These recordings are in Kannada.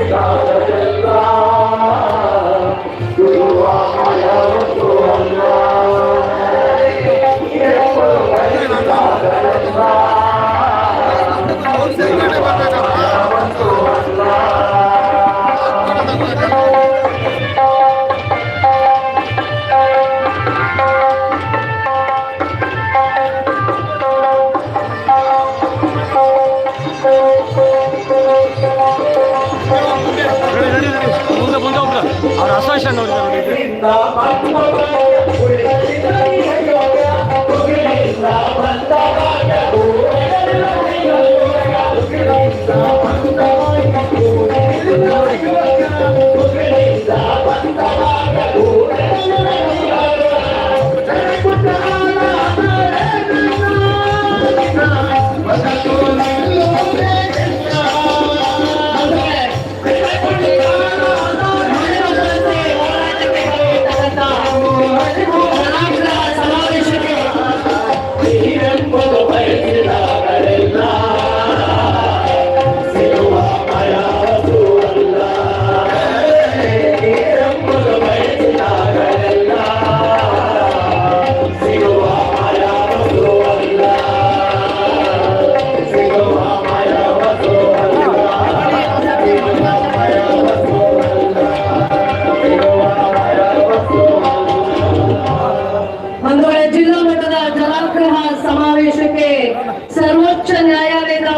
Obrigado. Stop.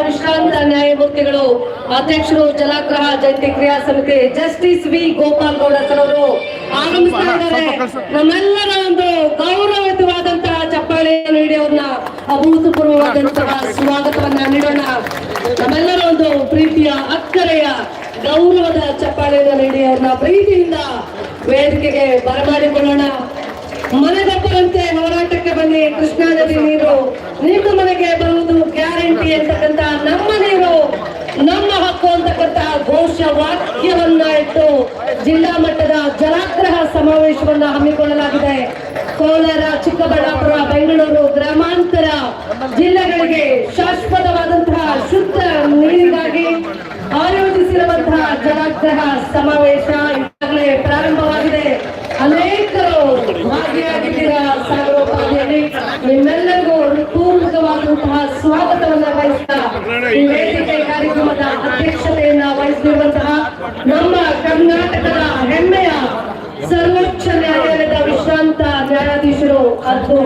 ವಿಶ್ರಾಂತ ನ್ಯಾಯಮೂರ್ತಿಗಳು ಅಧ್ಯಕ್ಷರು ಜಲಾಗ್ರಹ ಜಂಟಿ ಕ್ರಿಯಾ ಸಮಿತಿ justice V Gopal Gowda sir ಅವರು ಆಗಮಿಸ್ತಾ ಇದ್ದಾರೆ. ನಮ್ಮೆಲ್ಲರ ಒಂದು ಗೌರವಯುತವಾದಂತಹ ಚಪ್ಪಾಳೆಯನ್ನು ನೀಡಿ ಅವ್ರನ್ನ ಅಭೂತಪೂರ್ವವಾದಂತಹ ಸ್ವಾಗತವನ್ನ ನೀಡೋಣ. ನಮ್ಮೆಲ್ಲರ ಒಂದು ಪ್ರೀತಿಯ ಅಕ್ಕರೆಯ ಗೌರವದ ಚಪ್ಪಾಳೆಯನ್ನು ನೀಡಿ ಅವ್ರನ್ನ ಪ್ರೀತಿಯಿಂದ ವೇದಿಕೆಗೆ ಬರಮಾಡಿಕೊಳ್ಳೋಣ. ಮನೆಗೊಬ್ಬರಂತೆ ಹೋರಾಟಕ್ಕೆ ಬನ್ನಿ ಕೃಷ್ಣಾ ನದಿ ನೀರು ನಿಮ್ಮ ಮನೆಗೆ ಬರುವುದು ಗ್ಯಾರಂಟಿ ಅಂತಕ್ಕಂತ ನಮ್ಮ ನೀರು ನಮ್ಮ ಹಕ್ಕು ಅಂತಕ್ಕಂತ ಘೋಷ ವಾಕ್ಯವನ್ನ ಇಟ್ಟು ಜಿಲ್ಲಾ ಮಟ್ಟದ ಜಲಾಗ್ರಹ ಸಮಾವೇಶವನ್ನ ಹಮ್ಮಿಕೊಳ್ಳಲಾಗಿದೆ. ಕೋಲಾರ, ಚಿಕ್ಕಬಳ್ಳಾಪುರ, ಬೆಂಗಳೂರು ಗ್ರಾಮಾಂತರ ಜಿಲ್ಲೆಗಳಿಗೆ ಶಾಶ್ವತವಾದಂತಹ ಶುದ್ಧ ನೀರಿಗಾಗಿ ಆಯೋಜಿಸಿರುವಂತಹ ಜಲಾಗ್ರಹ ಸಮಾವೇಶ ಈಗಾಗಲೇ ಪ್ರಾರಂಭವಾಗಿದೆ. ಅನೇಕರು ಭಾಗಿಯಾಗಿದ್ದೀರಾ ಸಾಗರೋಪಾದಿಯಲ್ಲಿ ನಿಮ್ಮೆಲ್ಲರಿಗೂ ಪೂರ್ವಕವಾದಂತಹ ಸ್ವಾಗತವನ್ನ ವಹಿಸ್ತಾ ಈ ವೇದಿಕೆ ಕಾರ್ಯಕ್ರಮದ ಅಧ್ಯಕ್ಷತೆಯನ್ನ ವಹಿಸಿರುವಂತಹ ನಮ್ಮ ಕರ್ನಾಟಕದ ಹೆಮ್ಮೆಯ ಸರ್ವೋಚ್ಚ ನ್ಯಾಯಾಲಯದ ವಿಶ್ರಾಂತ ನ್ಯಾಯಾಧೀಶರು ಮತ್ತು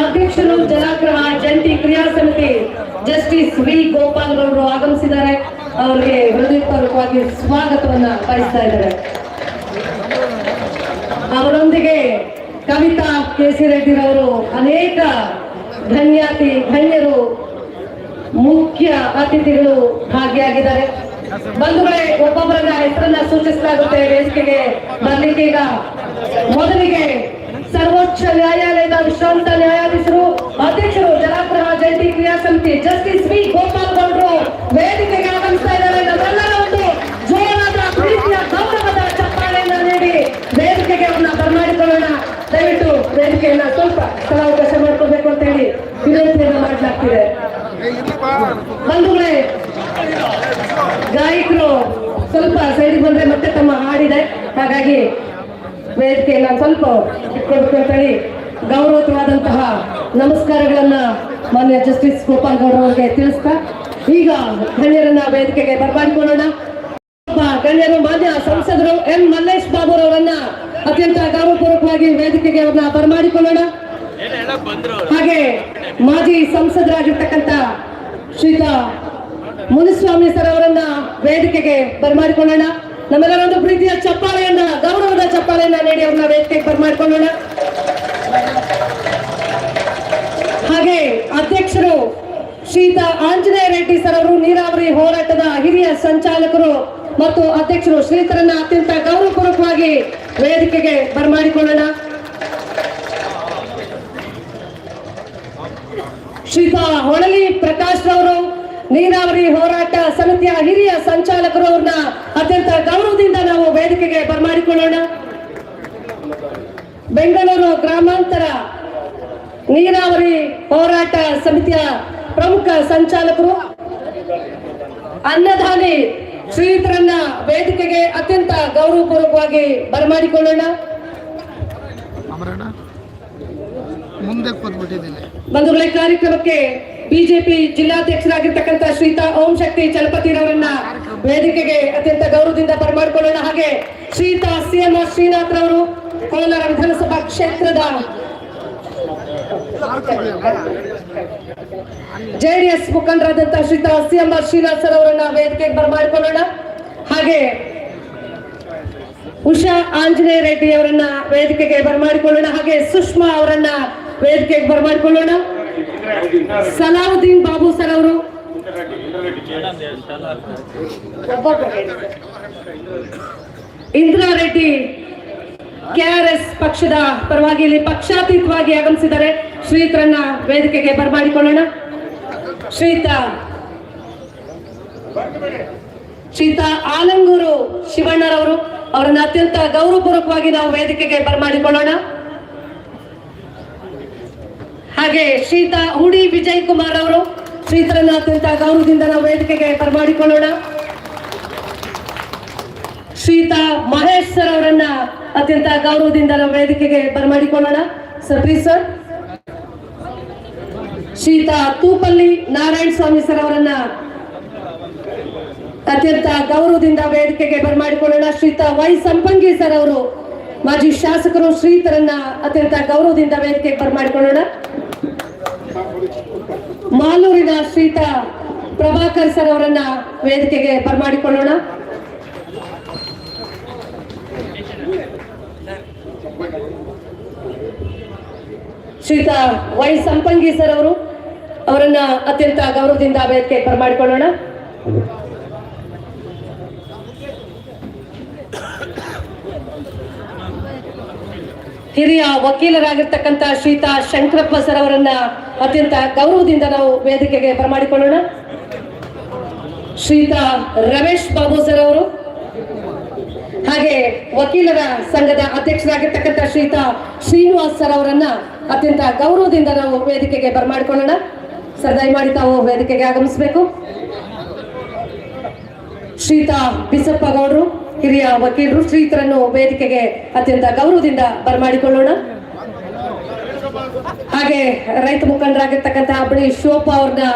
ಅಧ್ಯಕ್ಷರು ಜಲಾಗ್ರಹ ಜಂಟಿ ಕ್ರಿಯಾ ಸಮಿತಿ ಜಸ್ಟಿಸ್ ವಿ ಗೋಪಾಲ್ ರವರು ಆಗಮಿಸಿದ್ದಾರೆ. ಅವರಿಗೆ ಹೃದಯಪೂರ್ವಕವಾಗಿ ಸ್ವಾಗತವನ್ನ ಬಯಸ್ತಾ ಇದ್ದಾರೆ. ಅವರೊಂದಿಗೆ ಕವಿತಾ ಕೆಸಿ ರೆಡ್ಡಿರವರು ಅನೇಕ ಧನ್ಯಾತಿ ಧನ್ಯರು ಮುಖ್ಯ ಅತಿಥಿಗಳು ಭಾಗಿಯಾಗಿದ್ದಾರೆ. ಬಂಧುಗಳೇ ಒಬ್ಬೊಬ್ಬರನ್ನ ಹೆಸರನ್ನ ಸೂಚಿಸಲಾಗುತ್ತೆ. ವೇದಿಕೆಗೆ ಬರ್ಲಿಕ್ಕೆ ಈಗ ಮೊದಲಿಗೆ ಸರ್ವೋಚ್ಚ ನ್ಯಾಯಾಲಯದ ವಿಶ್ರಾಂತ ನ್ಯಾಯಾಧೀಶರು ಅಧ್ಯಕ್ಷರು ಜಲಾಗ್ರಹ ಜಯಂತಿ ಕ್ರಿಯಾ ಸಮಿತಿ ಜಸ್ಟಿಸ್ ವಿ. ಗೋಪಾಲ್ ಗೌಡರು ವೇದಿಕೆಗೆ ಆಗಮಿಸ್ತಾ ಇದ್ದಾರೆ. ನಮ್ಮೆಲ್ಲರ ಒಂದು ಜೋರಾದ ಪ್ರೀತಿಯ ಗೌರವದ ಚಪ್ಪಾಳೆಯನ್ನ ನೀಡಿ ವೇದಿಕೆಗೆ ಅವನ್ನ ಬರಮಾಡಿಕೊಳ್ಳೋಣ. ದಯವಿಟ್ಟು ವೇದಿಕೆಯನ್ನ ಸ್ವಲ್ಪ ಸ್ಥಳಾವಕಾಶ ಮಾಡ್ಕೋಬೇಕು ಅಂತ ಹೇಳಿ ವಿನಂತಿಯನ್ನ ಮಾಡಲಾಗ್ತಿದೆ. ಗಾಯಕರು ಸ್ವಲ್ಪ ಸೈಡ್ ಬಂದ್ರೆ ಮತ್ತೆ ತಮ್ಮ ಹಾಡಿದೆ. ಹಾಗಾಗಿ ವೇದಿಕೆ ನಾನು ಸ್ವಲ್ಪ ಇಟ್ಕೊಳ್ಬೇಕು ಅಂತ ಹೇಳಿ ಗೌರವಯುತವಾದಂತಹ ನಮಸ್ಕಾರಗಳನ್ನ ಮಾನ್ಯ ಜಸ್ಟಿಸ್ ಗೋಪಾಲ್ ಗೌಡ ಅವರಿಗೆ ತಿಳಿಸ್ತಾ ಈಗ ಗಣ್ಯರನ್ನ ವೇದಿಕೆಗೆ ಬರಮಾಡಿಕೊಳ್ಳೋಣ ಗಣ್ಯರು ಮಾನ್ಯ ಸಂಸದರು ಎಂ ಮಲ್ಲೇಶ್ ಬಾಬು ಅವರನ್ನ ಅತ್ಯಂತ ಗೌರವಪೂರ್ವಕವಾಗಿ ವೇದಿಕೆಗೆ ಅವ್ರನ್ನ ಬರಮಾಡಿಕೊಳ್ಳೋಣ. ಹಾಗೆ ಮಾಜಿ ಸಂಸದರಾಗಿರ್ತಕ್ಕಂಥ ಶ್ರೀತ ಮುನಿಸ್ವಾಮಿ ಸರ್ ಅವರನ್ನ ವೇದಿಕೆಗೆ ಬರಮಾಡಿಕೊಳ್ಳೋಣ. ನಮ್ಮೆಲ್ಲರ ಒಂದು ಪ್ರೀತಿಯ ಚಪ್ಪಾಳೆಯನ್ನ, ಗೌರವದ ಚಪ್ಪಾಳೆಯನ್ನ ನೀಡಿ ಅವ್ರನ್ನ ವೇದಿಕೆಗೆ ಬರಮಾಡಿಕೊಳ್ಳೋಣ. ಹಾಗೆ ಅಧ್ಯಕ್ಷರು ಶ್ರೀತ ಆಂಜನೇಯ ರೆಡ್ಡಿ ಸರ್ ಅವರು ನೀರಾವರಿ ಹೋರಾಟದ ಹಿರಿಯ ಸಂಚಾಲಕರು ಮತ್ತು ಅಧ್ಯಕ್ಷರು ಶ್ರೀತರನ್ನ ಅತ್ಯಂತ ಗೌರವಪೂರ್ವಕವಾಗಿ ವೇದಿಕೆಗೆ ಬರಮಾಡಿಕೊಳ್ಳೋಣ. ಶ್ರೀತ ಹೊಳಲಿ ಪ್ರಕಾಶ್ ರವರು ನೀರಾವರಿ ಹೋರಾಟ ಸಮಿತಿಯ ಹಿರಿಯ ಸಂಚಾಲಕರು ಅವ್ರನ್ನ ಅತ್ಯಂತ ಗೌರವದಿಂದ ನಾವು ವೇದಿಕೆಗೆ ಬರಮಾಡಿಕೊಳ್ಳೋಣ. ಬೆಂಗಳೂರು ಗ್ರಾಮಾಂತರ ನೀರಾವರಿ ಹೋರಾಟ ಸಮಿತಿಯ ಪ್ರಮುಖ ಸಂಚಾಲಕರು. ಅನ್ನದಾನಿ ಶ್ರೀಯುತರನ್ನ ವೇದಿಕೆಗೆ ಅತ್ಯಂತ ಗೌರವಪೂರ್ವಕವಾಗಿ ಬರಮಾಡಿಕೊಳ್ಳೋಣ. ಬಂಧುಗಳೇ ಕಾರ್ಯಕ್ರಮಕ್ಕೆ ಬಿಜೆಪಿ ಜಿಲ್ಲಾಧ್ಯಕ್ಷರಾಗಿರ್ತಕ್ಕಂಥ ಶ್ರೀತಾ ಓಂ ಶಕ್ತಿ ಚಲಪತಿರವರನ್ನ ವೇದಿಕೆಗೆ ಅತ್ಯಂತ ಗೌರವದಿಂದ ಬರಮಾಡಿಕೊಳ್ಳೋಣ. ಹಾಗೆ ಶ್ರೀತಾ ಸಿಎಂ ಶ್ರೀನಾಥ್ ರವರು ಕೋಲಾರ ವಿಧಾನಸಭಾ ಕ್ಷೇತ್ರದ ಜೆಡಿಎಸ್ ಮುಖಂಡರಾದಂತಹ ಶ್ರೀತಾ ಸಿಎಂ ಶ್ರೀನಾಥ್ ಸರ್ ಅವರನ್ನ ವೇದಿಕೆಗೆ ಬರಮಾಡಿಕೊಳ್ಳೋಣ. ಹಾಗೆ ಉಷಾ ಆಂಜನೇಯ ರೆಡ್ಡಿ ಅವರನ್ನ ವೇದಿಕೆಗೆ ಬರಮಾಡಿಕೊಳ್ಳೋಣ. ಹಾಗೆ ಸುಷ್ಮಾ ಅವರನ್ನ ವೇದಿಕೆಗೆ ಬರಮಾಡಿಕೊಳ್ಳೋಣ. ಸಲಾವುದ್ದೀನ್ ಬಾಬು ಸರ್ ಅವರು. ಇಂದಿರಾ ರೆಡ್ಡಿ ಕೆಆರ್ಎಸ್ ಪಕ್ಷದ ಪರವಾಗಿ ಇಲ್ಲಿ ಪಕ್ಷಾತೀತವಾಗಿ ಆಗಮಿಸಿದ್ದಾರೆ. ಶ್ರೀತರನ್ನ ವೇದಿಕೆಗೆ ಬರಮಾಡಿಕೊಳ್ಳೋಣ. ಶ್ರೀತ. ಶ್ರೀತ ಆಲಂಗೂರು ಶಿವಣ್ಣರವರು. ಅವರನ್ನ ಅತ್ಯಂತ ಗೌರವಪೂರ್ವಕವಾಗಿ ನಾವು ವೇದಿಕೆಗೆ ಬರಮಾಡಿಕೊಳ್ಳೋಣ. ಹಾಗೆ ಶ್ರೀತ ಹುಡಿ ವಿಜಯ್ ಕುಮಾರ್ ಅವರು ಶ್ರೀತರನ್ನ ಅತ್ಯಂತ ಗೌರವದಿಂದ ನಾವು ವೇದಿಕೆಗೆ ಬರಮಾಡಿಕೊಳ್ಳೋಣ. ಶ್ರೀತ ಮಹೇಶ್ ಸರ್ ಅವರನ್ನ ಅತ್ಯಂತ ಗೌರವದಿಂದ ನಾವು ವೇದಿಕೆಗೆ ಬರಮಾಡಿಕೊಳ್ಳೋಣ. ಸರ್ ಪ್ಲೀಸ್ ಸರ್ ಶ್ರೀತ ತೂಪಲ್ಲಿ ನಾರಾಯಣ ಸ್ವಾಮಿ ಸರ್ ಅವರನ್ನ ಅತ್ಯಂತ ಗೌರವದಿಂದ ವೇದಿಕೆಗೆ ಬರಮಾಡಿಕೊಳ್ಳೋಣ. ಶ್ರೀತ ವೈ ಸಂಪಂಗಿ ಸರ್ ಅವರು, ಮಾಜಿ ಶಾಸಕರು ಶ್ರೀತರನ್ನ ಅತ್ಯಂತ ಗೌರವದಿಂದ ವೇದಿಕೆಗೆ ಬರಮಾಡಿಕೊಳ್ಳೋಣ. ಮಾಲೂರಿನ ಶ್ರೀತ ಪ್ರಭಾಕರ್ ಸರ್ ಅವರನ್ನ ವೇದಿಕೆಗೆ ಬರಮಾಡಿಕೊಳ್ಳೋಣ. ಶ್ರೀತ ವೈ ಸಂಪಂಗಿ ಸರ್ ಅವರು ಅವರನ್ನ ಅತ್ಯಂತ ಗೌರವದಿಂದ ವೇದಿಕೆ ಬರಮಾಡಿಕೊಳ್ಳೋಣ. ಹಿರಿಯ ವಕೀಲರಾಗಿರ್ತಕ್ಕಂಥ ಶ್ರೀತಾ ಶಂಕರಪ್ಪ ಸರ್ ಅವರನ್ನ ಅತ್ಯಂತ ಗೌರವದಿಂದ ನಾವು ವೇದಿಕೆಗೆ ಬರಮಾಡಿಕೊಳ್ಳೋಣ. ಶ್ರೀತಾ ರಮೇಶ್ ಬಾಬು ಸರ್ ಅವರು, ಹಾಗೆ ವಕೀಲರ ಸಂಘದ ಅಧ್ಯಕ್ಷರಾಗಿರ್ತಕ್ಕಂಥ ಶ್ರೀತಾ ಶ್ರೀನಿವಾಸ್ ಸರ್ ಅವರನ್ನ ಅತ್ಯಂತ ಗೌರವದಿಂದ ನಾವು ವೇದಿಕೆಗೆ ಬರಮಾಡಿಕೊಳ್ಳೋಣ. ಸರ್ ದಯಮಾಡಿ ತಾವು ವೇದಿಕೆಗೆ ಆಗಮಿಸಬೇಕು. ಶ್ರೀತಾ ಬಿಸಪ್ಪ ಗೌಡರು ಹಿರಿಯ ವಕೀಲರು ಶ್ರೀತರನ್ನು ವೇದಿಕೆಗೆ ಅತ್ಯಂತ ಗೌರವದಿಂದ ಬರಮಾಡಿಕೊಳ್ಳೋಣ. ಹಾಗೆ ರೈತ ಮುಖಂಡರಾಗಿರ್ತಕ್ಕಂಥ ಬಳಿ ಶೋಭಾ ಅವ್ರನ್ನ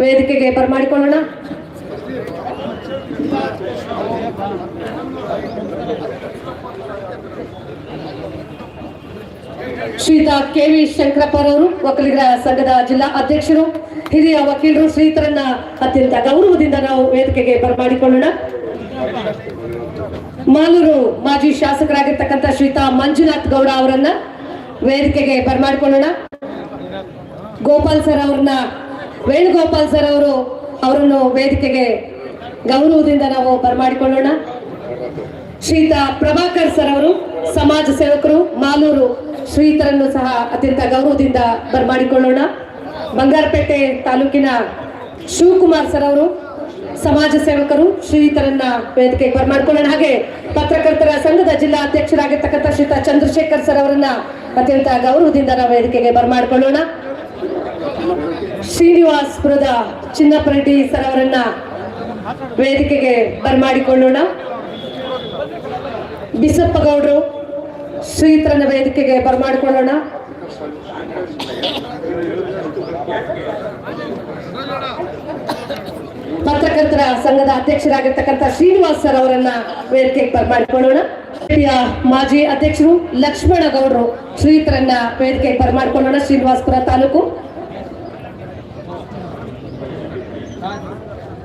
ವೇದಿಕೆಗೆ ಬರಮಾಡಿಕೊಳ್ಳೋಣ. ಶ್ರೀತ ಕೆ ವಿ ಶಂಕರಪ್ಪರವರು ವಕೀಲರ ಸಂಘದ ಜಿಲ್ಲಾ ಅಧ್ಯಕ್ಷರು, ಹಿರಿಯ ವಕೀಲರು ಶ್ರೀತರನ್ನ ಅತ್ಯಂತ ಗೌರವದಿಂದ ನಾವು ವೇದಿಕೆಗೆ ಬರಮಾಡಿಕೊಳ್ಳೋಣ. ಮಾಲೂರು ಮಾಜಿ ಶಾಸಕರಾಗಿರ್ತಕ್ಕಂಥ ಶ್ರೀತಾ ಮಂಜುನಾಥ್ ಗೌಡ ಅವರನ್ನ ವೇದಿಕೆಗೆ ಬರಮಾಡಿಕೊಳ್ಳೋಣ. ಗೋಪಾಲ್ ಸರ್ ಅವ್ರನ್ನ, ವೇಣುಗೋಪಾಲ್ ಸರ್ ಅವರು ಅವರನ್ನು ವೇದಿಕೆಗೆ ಗೌರವದಿಂದ ನಾವು ಬರಮಾಡಿಕೊಳ್ಳೋಣ. ಶ್ರೀತಾ ಪ್ರಭಾಕರ್ ಸರ್ ಅವರು ಸಮಾಜ ಸೇವಕರು, ಮಾಲೂರು ಶ್ರೀತರನ್ನು ಸಹ ಅತ್ಯಂತ ಗೌರವದಿಂದ ಬರಮಾಡಿಕೊಳ್ಳೋಣ. ಬಂಗಾರಪೇಟೆ ತಾಲೂಕಿನ ಶಿವಕುಮಾರ್ ಸರ್ ಅವರು ಸಮಾಜ ಸೇವಕರು ಶ್ರೀತರನ್ನ ವೇದಿಕೆಗೆ ಬರ್ಮಾಡ್ಕೊಳ್ಳೋಣ. ಹಾಗೆ ಪತ್ರಕರ್ತರ ಸಂಘದ ಜಿಲ್ಲಾ ಅಧ್ಯಕ್ಷರಾಗಿರ್ತಕ್ಕಂಥ ಶ್ರೀತ ಚಂದ್ರಶೇಖರ್ ಸರ್ ಅವರನ್ನ ಅತ್ಯಂತ ಗೌರವದಿಂದ ನಾವು ವೇದಿಕೆಗೆ ಬರಮಾಡಿಕೊಳ್ಳೋಣ. ಶ್ರೀನಿವಾಸ್ಪುರದ ಚಿನ್ನಪ್ಪ ರೆಡ್ಡಿ ಸರ್ ಅವರನ್ನ ವೇದಿಕೆಗೆ ಬರಮಾಡಿಕೊಳ್ಳೋಣ. ಬಿಸಪ್ಪ ಗೌಡರು ಶ್ರೀತರನ್ನ ವೇದಿಕೆಗೆ ಬರಮಾಡಿಕೊಳ್ಳೋಣ. ಪತ್ರಕರ್ತರ ಸಂಘದ ಅಧ್ಯಕ್ಷರಾಗಿರ್ತಕ್ಕಂಥ ಶ್ರೀನಿವಾಸ್ ಸರ್ ಅವರನ್ನ ವೇದಿಕೆಗೆ ಬರಮಾಡಿಕೊಳ್ಳೋಣ ಮಾಡಿಕೊಳ್ಳೋಣ. ಮಾಜಿ ಅಧ್ಯಕ್ಷರು ಲಕ್ಷ್ಮಣ ಗೌಡರು ಶ್ರೀತರನ್ನ ವೇದಿಕೆಗೆ ಬರಮಾಡಿಕೊಳ್ಳೋಣ ಶ್ರೀನಿವಾಸ್ಪುರ ತಾಲೂಕು.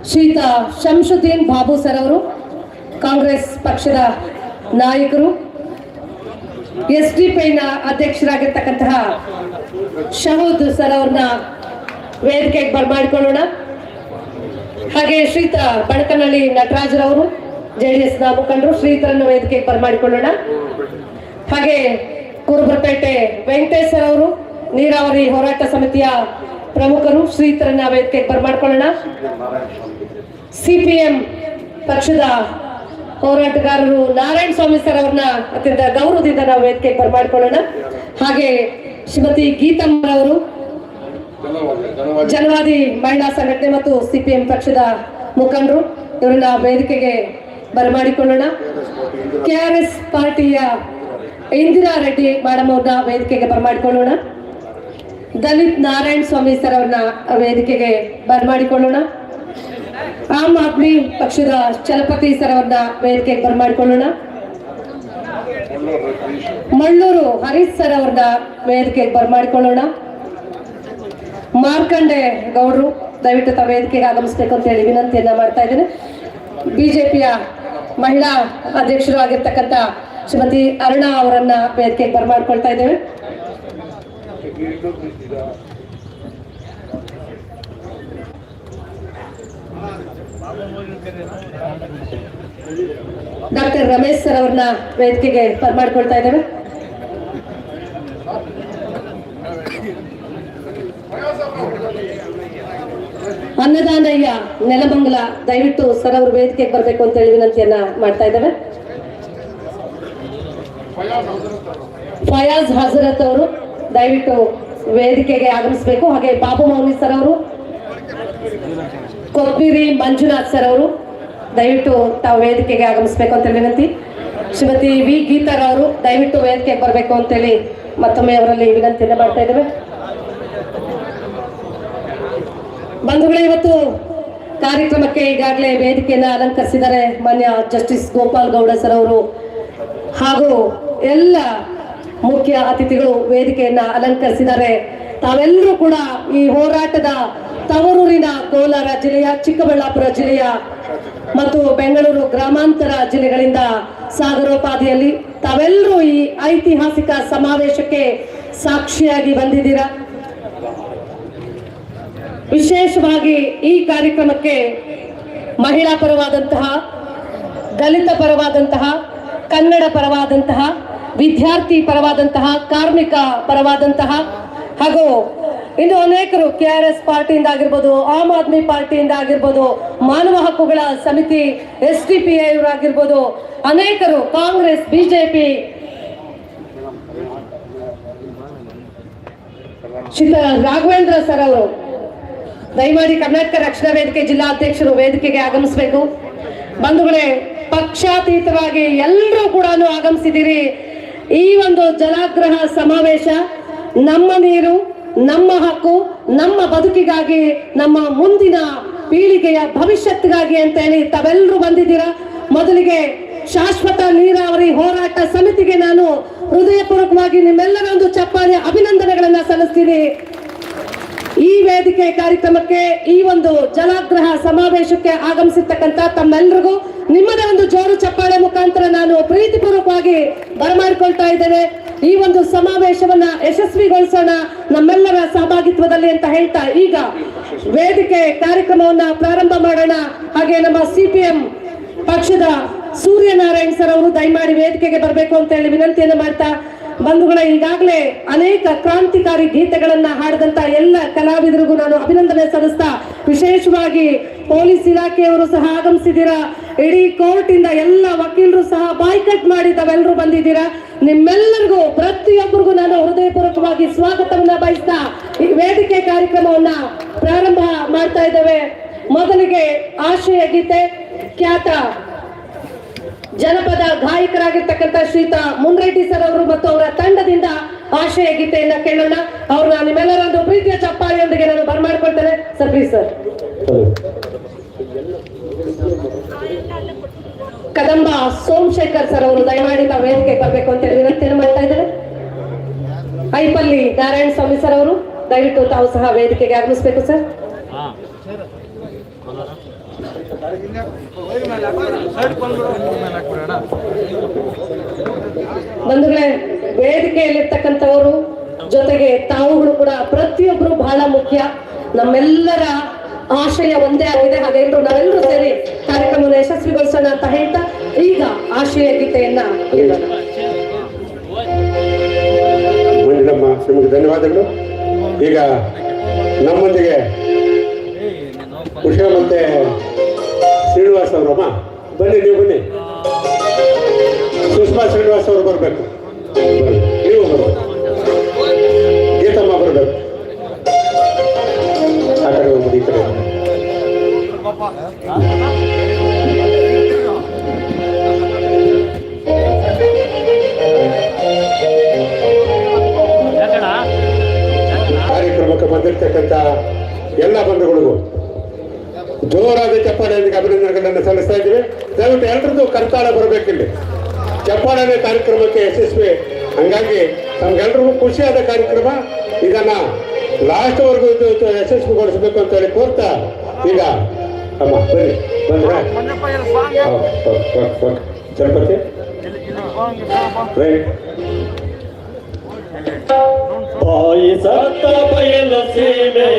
ಶ್ರೀತ ಶಂಶುದ್ದೀನ್ ಬಾಬು ಸರ್ ಅವರು, ಕಾಂಗ್ರೆಸ್ ಪಕ್ಷದ ನಾಯಕರು. ಎಸ್ ಡಿ ಪೈನ ಅಧ್ಯಕ್ಷರಾಗಿರ್ತಕ್ಕಂತಹ ಶಹೋದ್ ಸರ್ ಅವ್ರನ್ನ ವೇದಿಕೆಗೆ ಬರಮಾಡಿಕೊಳ್ಳೋಣ ಹಾಗೆ ಶ್ರೀತ ಬಣಕನಹಳ್ಳಿ ನಟರಾಜರವರು ಜೆ ಡಿ ಎಸ್ನ ಮುಖಂಡರು ಶ್ರೀತರನ್ನು ವೇದಿಕೆಗೆ ಬರಮಾಡಿಕೊಳ್ಳೋಣ ಹಾಗೆ ಕುರುಬರಪೇಟೆ ವೆಂಕಟೇಶ್ ಸರ್ ಅವರು, ನೀರಾವರಿ ಹೋರಾಟ ಸಮಿತಿಯ ಪ್ರಮುಖರು ಶ್ರೀತರನ್ನ ವೇದಿಕೆ ಬರಮಾಡಿಕೊಳ್ಳೋಣ ಸಿಪಿಎಂ ಪಕ್ಷದ ಹೋರಾಟಗಾರರು ನಾರಾಯಣ ಸ್ವಾಮಿ ಸರ್ ಅವ್ರನ್ನ ಅತ್ಯಂತ ಗೌರವದಿಂದ ನಾವು ವೇದಿಕೆ ಬರಮಾಡಿಕೊಳ್ಳೋಣ ಹಾಗೆ ಶ್ರೀಮತಿ ಗೀತಮ್ಮ ಅವರು ಜನವಾದಿ ಮಹಿಳಾ ಸಂಘಟನೆ ಮತ್ತು ಸಿಪಿಎಂ ಪಕ್ಷದ ಮುಖಂಡರು ಇವರನ್ನ ವೇದಿಕೆಗೆ ಬರಮಾಡಿಕೊಳ್ಳೋಣ. ಕೆಆರ್ಎಸ್ ಪಾರ್ಟಿಯ ಇಂದಿರಾ ರೆಡ್ಡಿ ಮೇಡಮ್ ಅವ್ರನ್ನ ವೇದಿಕೆಗೆ ಬರಮಾಡಿಕೊಳ್ಳೋಣ. ದಲಿತ್ ನಾರಾಯಣ ಸ್ವಾಮಿ ಸರ್ ಅವ್ರನ್ನ ವೇದಿಕೆಗೆ ಬರಮಾಡಿಕೊಳ್ಳೋಣ. ಆಮ್ ಆದ್ಮಿ ಪಕ್ಷದ ಚಲಪತಿ ಸರ್ ಅವ್ರನ್ನ ವೇದಿಕೆಗೆ ಬರಮಾಡಿಕೊಳ್ಳೋಣ. ಮಳ್ಳೂರು ಹರೀಶ್ ಸರ್ ಅವ್ರನ್ನ ವೇದಿಕೆಗೆ ಬರಮಾಡಿಕೊಳ್ಳೋಣ. ಮಾರ್ಕಂಡೆ ಗೌಡ್ರು, ದಯವಿಟ್ಟು ತಾವು ವೇದಿಕೆಗೆ ಆಗಮಿಸಬೇಕು ಅಂತ ಹೇಳಿ ವಿನಂತಿಯನ್ನ ಮಾಡ್ತಾ ಇದ್ದೇನೆ. ಬಿಜೆಪಿಯ ಮಹಿಳಾ ಅಧ್ಯಕ್ಷರು ಆಗಿರ್ತಕ್ಕಂಥ ಶ್ರೀಮತಿ ಅರುಣ ಅವರನ್ನ ವೇದಿಕೆಗೆ ಬರಮಾಡ್ಕೊಳ್ತಾ ಇದ್ದೇವೆ. ಡಾಕ್ಟರ್ ರಮೇಶ್ ಸರ್ ಅವ್ರನ್ನ ವೇದಿಕೆಗೆ ಬರಮಾಡ್ಕೊಳ್ತಾ ಇದ್ದೇವೆ. ಅನ್ನದಾನಯ್ಯ ನೆಲಮಂಗಲ, ದಯವಿಟ್ಟು ಸರ್ ಅವರು ವೇದಿಕೆಗೆ ಬರಬೇಕು ಅಂತ ಹೇಳಿ ವಿನಂತಿಯನ್ನ ಮಾಡ್ತಾ ಇದ್ದಾವೆ. ಫಯಾಜ್ ಹಜರತ್ ಅವರು ದಯವಿಟ್ಟು ವೇದಿಕೆಗೆ ಆಗಮಿಸಬೇಕು. ಹಾಗೆ ಬಾಬು ಮೌನಿ ಸರ್ ಅವರು ಕೊಬ್ಬಿರಿ ಮಂಜುನಾಥ್ ಸರ್ ಅವರು ದಯವಿಟ್ಟು ತಾವು ವೇದಿಕೆಗೆ ಆಗಮಿಸಬೇಕು ಅಂತ ಹೇಳಿ ವಿನಂತಿ. ಶ್ರೀಮತಿ ವಿ ಗೀತಾರವರು ದಯವಿಟ್ಟು ವೇದಿಕೆಗೆ ಬರಬೇಕು ಅಂತೇಳಿ ಮತ್ತೊಮ್ಮೆ ಅವರಲ್ಲಿ ವಿನಂತಿಯನ್ನು ಮಾಡ್ತಾ ಇದ್ದೇವೆ. ಬಂಧುಗಳೇ, ಇವತ್ತು ಕಾರ್ಯಕ್ರಮಕ್ಕೆ ಈಗಾಗಲೇ ವೇದಿಕೆಯನ್ನು ಅಲಂಕರಿಸಿದ್ದಾರೆ ಮಾನ್ಯ ಜಸ್ಟಿಸ್ ಗೋಪಾಲ್ ಗೌಡ ಸರ್ ಅವರು. ಹಾಗೂ ಎಲ್ಲ ಮುಖ್ಯ ಅತಿಥಿಗಳು ವೇದಿಕೆಯನ್ನ ಅಲಂಕರಿಸಿದ್ದಾರೆ. ತಾವೆಲ್ಲರೂ ಕೂಡ ಈ ಹೋರಾಟದ ತವರೂರಿನ ಕೋಲಾರ ಜಿಲ್ಲೆಯ, ಚಿಕ್ಕಬಳ್ಳಾಪುರ ಜಿಲ್ಲೆಯ ಮತ್ತು ಬೆಂಗಳೂರು ಗ್ರಾಮಾಂತರ ಜಿಲ್ಲೆಗಳಿಂದ ಸಾಗರೋಪಾದಿಯಲ್ಲಿ ತಾವೆಲ್ಲರೂ ಈ ಐತಿಹಾಸಿಕ ಸಮಾವೇಶಕ್ಕೆ ಸಾಕ್ಷಿಯಾಗಿ ಬಂದಿದ್ದೀರಾ? ವಿಶೇಷವಾಗಿ ಈ ಕಾರ್ಯಕ್ರಮಕ್ಕೆ ಮಹಿಳಾ ಪರವಾದಂತಹ, ದಲಿತ ಪರವಾದಂತಹ, ಕನ್ನಡ ಪರವಾದಂತಹ, ವಿದ್ಯಾರ್ಥಿ ಪರವಾದಂತಹ, ಕಾರ್ಮಿಕ ಪರವಾದಂತಹ ಹಾಗೂ ಇನ್ನು ಅನೇಕರು ಕೆ ಆರ್ ಎಸ್ ಪಾರ್ಟಿಯಿಂದ ಆಗಿರ್ಬೋದು, ಆಮ್ ಆದ್ಮಿ ಪಾರ್ಟಿಯಿಂದ ಆಗಿರ್ಬೋದು, ಮಾನವ ಹಕ್ಕುಗಳ ಸಮಿತಿ ಎಸ್ ಡಿ ಪಿ ಇವರಾಗಿರ್ಬೋದು ಅನೇಕರು ಕಾಂಗ್ರೆಸ್ ಬಿಜೆಪಿ ರಾಘವೇಂದ್ರ ಸರ್ ಅವರು ದಯಮಾಡಿ ಕರ್ನಾಟಕ ರಕ್ಷಣಾ ವೇದಿಕೆ ಜಿಲ್ಲಾಧ್ಯಕ್ಷರು ವೇದಿಕೆಗೆ ಆಗಮಿಸಬೇಕು. ಬಂಧುಗಳೇ, ಪಕ್ಷಾತೀತವಾಗಿ ಎಲ್ಲರೂ ಕೂಡ ಆಗಮಿಸಿದ್ದೀರಿ. ಈ ಒಂದು ಜಲಾಗ್ರಹ ಸಮಾವೇಶ ನಮ್ಮ ನೀರು, ನಮ್ಮ ಹಕ್ಕು, ನಮ್ಮ ಬದುಕಿಗಾಗಿ, ನಮ್ಮ ಮುಂದಿನ ಪೀಳಿಗೆಯ ಭವಿಷ್ಯತ್ತಿಗಾಗಿ ಅಂತ ಹೇಳಿ ತಾವೆಲ್ಲರೂ ಬಂದಿದ್ದೀರಾ? ಮೊದಲಿಗೆ ಶಾಶ್ವತ ನೀರಾವರಿ ಹೋರಾಟ ಸಮಿತಿಗೆ ನಾನು ಹೃದಯಪೂರ್ವಕವಾಗಿ ನಿಮ್ಮೆಲ್ಲರ ಒಂದು ಚಪ್ಪಾಳೆ ಅಭಿನಂದನೆಗಳನ್ನ ಸಲ್ಲಿಸ್ತೀನಿ. ಈ ವೇದಿಕೆ ಕಾರ್ಯಕ್ರಮಕ್ಕೆ ಈ ಒಂದು ಜಲಾಗ್ರಹ ಸಮಾವೇಶಕ್ಕೆ ಆಗಮಿಸಿರ್ತಕ್ಕಂಥ ತಮ್ಮೆಲ್ಲರಿಗೂ ನಿಮ್ಮದೇ ಒಂದು ಜೋರು ಚಪ್ಪಾಳೆ ಮುಖಾಂತರ ನಾನು ಪ್ರೀತಿಪೂರ್ವಕವಾಗಿ ಬರಮಾಡಿಕೊಳ್ತಾ ಇದ್ದೇನೆ. ಈ ಒಂದು ಸಮಾವೇಶವನ್ನ ಯಶಸ್ವಿಗೊಳಿಸೋಣ ನಮ್ಮೆಲ್ಲರ ಸಹಭಾಗಿತ್ವದಲ್ಲಿ ಅಂತ ಹೇಳ್ತಾ ಈಗ ವೇದಿಕೆ ಕಾರ್ಯಕ್ರಮವನ್ನ ಪ್ರಾರಂಭ ಮಾಡೋಣ. ಹಾಗೆ ನಮ್ಮ ಸಿಪಿಎಂ ಪಕ್ಷದ ಸೂರ್ಯನಾರಾಯಣ್ ಸರ್ ಅವರು ದಯಮಾಡಿ ವೇದಿಕೆಗೆ ಬರಬೇಕು ಅಂತ ಹೇಳಿ ವಿನಂತಿಯನ್ನು ಮಾಡ್ತಾ ಬಂಧುಗಳ ಈಗಾಗಲೇ ಅನೇಕ ಕ್ರಾಂತಿಕಾರಿ ಗೀತೆಗಳನ್ನ ಹಾಡಿದಂತ ಎಲ್ಲ ಕಲಾವಿದರಿಗೂ ನಾನು ಅಭಿನಂದನೆ ಸಲ್ಲಿಸ್ತಾ ವಿಶೇಷವಾಗಿ ಪೊಲೀಸ್ ಇಲಾಖೆಯವರು ಸಹ ಆಗಮಿಸಿದ್ದೀರಾ? ಇಡೀ ಕೋರ್ಟ್ ಇಂದ ಎಲ್ಲ ವಕೀಲರು ಸಹ ಬಾಯ್ಕಟ್ ಮಾಡಿ ತಾವೆಲ್ಲರೂ ಬಂದಿದ್ದೀರಾ? ನಿಮ್ಮೆಲ್ಲರಿಗೂ, ಪ್ರತಿಯೊಬ್ಬರಿಗೂ ನಾನು ಹೃದಯಪೂರ್ವಕವಾಗಿ ಸ್ವಾಗತವನ್ನ ಬಯಸ್ತಾ ಈ ವೇದಿಕೆ ಕಾರ್ಯಕ್ರಮವನ್ನ ಪ್ರಾರಂಭ ಮಾಡ್ತಾ ಇದ್ದೇವೆ. ಮೊದಲಿಗೆ ಆಶಯ ಗೀತೆ, ಖ್ಯಾತ ಜನಪದ ಗಾಯಕರಾಗಿರ್ತಕ್ಕಂಥ ಶ್ರೀತಾ ಮುನ್ರೆಡ್ಡಿ ಸರ್ ಅವರು ಮತ್ತು ಅವರ ತಂಡದಿಂದ ಆಶಯ ಗೀತೆಯನ್ನ ಕೇಳೋಣ. ಅವ್ರು ನಿಮ್ಮೆಲ್ಲರ ಒಂದು ಪ್ರೀತಿಯ ಚಪ್ಪಾಳಿಯೊಂದಿಗೆ ನಾನು ಬರಮಾಡ್ಕೊಳ್ತೇನೆ sir please sir Kadamba Somashekar sir ಅವರು ದಯಮಾಡಿ ತಾವು ವೇದಿಕೆ ಬರಬೇಕು ಅಂತ ಹೇಳಿ ವಿನಂತಿಯನ್ನು ಮಾಡ್ತಾ ಇದ್ದಾರೆ ಐಪಲ್ಲಿ ನಾರಾಯಣ ಸ್ವಾಮಿ ಸರ್ ಅವರು, ದಯವಿಟ್ಟು ತಾವು ಸಹ ವೇದಿಕೆಗೆ ಆಗಮಿಸ್ಬೇಕು ಸರ್ ಬಂಧುಗಳೇ, ವೇದಿಕೆಯಲ್ಲಿರ್ತಕ್ಕಂಥವರು ಜೊತೆಗೆ ತಾವುಗಳು ಕೂಡ ಪ್ರತಿಯೊಬ್ಬರು ಬಹಳ ಮುಖ್ಯ. ನಮ್ಮೆಲ್ಲರ ಆಶಯ ಒಂದೇ ಆಗಿದೆ. ಹಾಗೆಲ್ಲರೂ ನಾವೆಲ್ಲರೂ ಸೇರಿ ಕಾರ್ಯಕ್ರಮವನ್ನು ಯಶಸ್ವಿಗೊಳಿಸೋಣ ಅಂತ ಹೇಳ್ತಾ ಈಗ ಆಶಯ ಗೀತೆಯನ್ನ ಧನ್ಯವಾದಗಳು. ಈಗ ನಮ್ಮೊಂದಿಗೆ ಕುಶಲ ಮತ್ತೆ ಶ್ರೀನಿವಾಸ್ ಅವರಮ್ಮ ಬನ್ನಿ ನೀವು ಬನ್ನಿ. ಸುಷ್ಮಾ ಶ್ರೀನಿವಾಸ್ ಅವರು ಬರಬೇಕು. ನೀವು ಬರಬೇಕು. ಗೀತಮ್ಮ ಬರಬೇಕು. ಆ ಕಡೆ ಹೋಗ್ಬೋದು ಈ ಕಡೆ ಕಾರ್ಯಕ್ರಮಕ್ಕೆ ಬಂದಿರ್ತಕ್ಕಂಥ ಎಲ್ಲ ಬಂಧುಗಳಿಗೂ ಜೋರಾದ ಚಪ್ಪಾಳೆಯೊಂದಿಗೆ ಅಭಿನಂದನೆಗಳನ್ನು ಸಲ್ಲಿಸ್ತಾ ಇದ್ದೀವಿ. ದಯವಿಟ್ಟು ಎಲ್ಲರದ್ದು ಕರ್ತಾಳ ಬರಬೇಕಿಲ್ಲಿ. ಚಪ್ಪಾಳೆ ಕಾರ್ಯಕ್ರಮಕ್ಕೆ ಯಶಸ್ವಿ. ಹಂಗಾಗಿ ನಮ್ಗೆಲ್ರಿಗೂ ಖುಷಿಯಾದ ಕಾರ್ಯಕ್ರಮ. ಇದನ್ನ ಲಾಸ್ಟ್ ವರ್ಗು ಇದು ಯಶಸ್ವಿಗೊಳಿಸಬೇಕು ಅಂತ ಹೇಳಿ ಕೋರ್ತಾ ಈಗ ಅಮ್ಮ ಬನ್ನಿ ಚಲಪತಿ ಬಾಯಿ ಸತ್ತ ಬಯಲ ಸೀಮೆ.